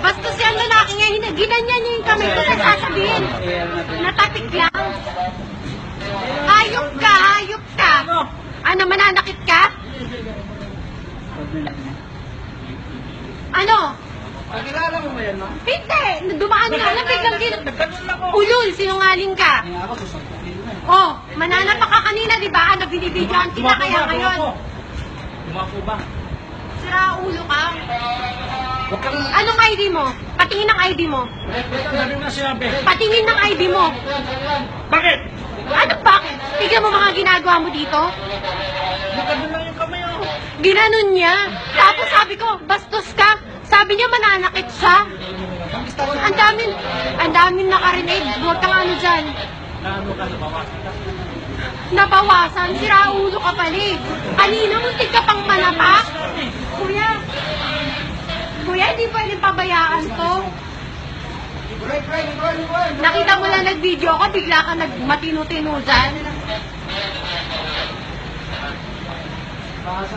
Bastos yan lalaki nga, hina- ginanyan niya yung kamay ko na sasabihin. Natapik lang. Hayop ka, hayop ka. Ano, mananakit ka? Ano? Pagkilala mo ba yan, ma'am? Hindi! Dumaan nga lang, biglang ako. Ulul, sinungaling ka. Na. Oh, mananapak ka kanina, di ba? Ano, binibidyoan kita kaya ngayon. Dumako ba? Sira ulo ka. Huwag kang... Anong ID mo? Patingin ng ID mo. Sabi mo na sinabi. Patingin ng ID mo. Bakit? Ano bakit? Tignan mo mga ginagawa mo dito. Nagkaroon lang yung kamay ako. Ginanon niya. Tapos sabi ko, bastos ka. Sabi niya mananakit siya. Ang daming, ang daming nakarinig. Huwag kang ano dyan. Naano ka, nabawasan ka. Nabawasan, sira ulo ka pala eh. Kanina muntik ka pang manapak. Kuya, hindi pwedeng pabayaan to. Nakita mo lang nag-video ko, bigla ka nagmatino-tino dyan.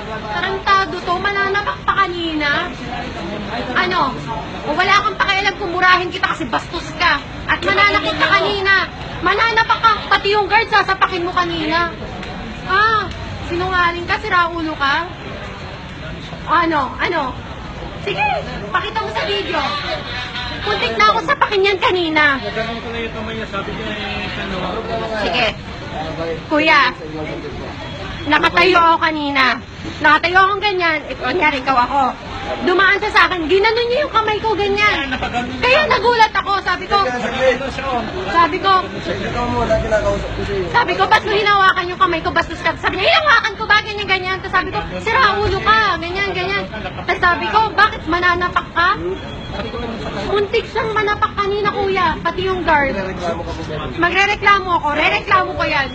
Tarantado to, mananapak pa kanina. Ano? O wala kang pakialam kung murahin kita kasi bastos ka. At mananakit ka kanina. Mananapak ka, pati yung guard sasapakin mo kanina. Ah, sinungaling ka, sira ulo ka. Ano? Ano? Sige, pakita mo sa video. Kuntik na ako sa pakin yan kanina. Nagkaroon ko na yung kamay niya. Sabi niya eh, ano. Sige. Kuya, nakatayo ako kanina. Nakatayo akong ganyan. Eh, kunyari, ikaw ako. Dumaan siya sa akin. Ginanon niya yung kamay ko ganyan. Kaya nagulat ako. Sabi ko, sabi ko, sa'yo. sabi ko, ba't mo hinawakan yung kamay ko? Bastos ka. Sabi niya, hinawakan ko ba? Ganyan, ganyan. Tapos sabi ko, sira ulo ka. Ganyan, ganyan. Tapos sabi ko, mananapak ka? Muntik siyang manapak kanina, kuya. Pati yung guard. Magre-reklamo ako. Re-reklamo ko yan.